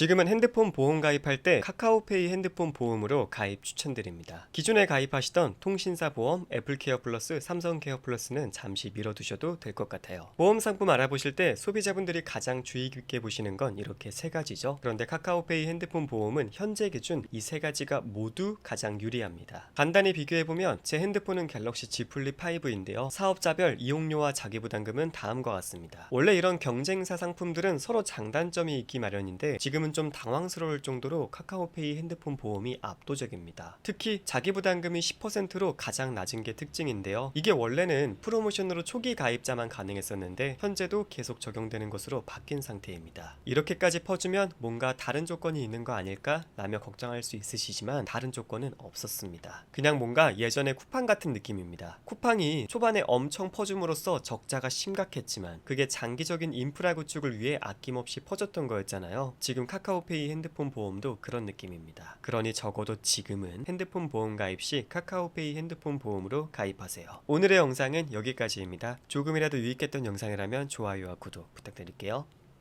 지금은 핸드폰 보험 가입할 때 카카오페이 핸드폰 보험으로 가입 추천드립니다. 기존에 가입하시던 통신사 보험, 애플케어 플러스, 삼성케어 플러스는 잠시 미뤄두셔도 될 것 같아요. 보험 상품 알아보실 때 소비자분들이 가장 주의 깊게 보시는 건 이렇게 세 가지죠. 그런데 카카오페이 핸드폰 보험은 현재 기준 이 세 가지가 모두 가장 유리합니다. 간단히 비교해보면 제 핸드폰은 갤럭시 Z 플립 5인데요. 사업자별 이용료와 자기부담금은 다음과 같습니다. 원래 이런 경쟁사 상품들은 서로 장단점이 있기 마련인데 지금은 좀 당황스러울 정도로 카카오페이 핸드폰 보험이 압도적입니다. 특히 자기부담금이 10%로 가장 낮은 게 특징인데요. 이게 원래는 프로모션으로 초기 가입자만 가능했었는데 현재도 계속 적용되는 것으로 바뀐 상태입니다. 이렇게까지 퍼주면 뭔가 다른 조건이 있는 거 아닐까? 라며 걱정할 수 있으시지만 다른 조건은 없었습니다. 그냥 뭔가 예전의 쿠팡 같은 느낌입니다. 쿠팡이 초반에 엄청 퍼줌으로써 적자가 심각했지만 그게 장기적인 인프라 구축을 위해 아낌없이 퍼졌던 거였잖아요. 지금 카카오페이 핸드폰 보험도 그런 느낌입니다. 그러니 적어도 지금은 핸드폰 보험 가입 시 카카오페이 핸드폰 보험으로 가입하세요. 오늘의 영상은 여기까지입니다. 조금이라도 유익했던 영상이라면 좋아요와 구독 부탁드릴게요.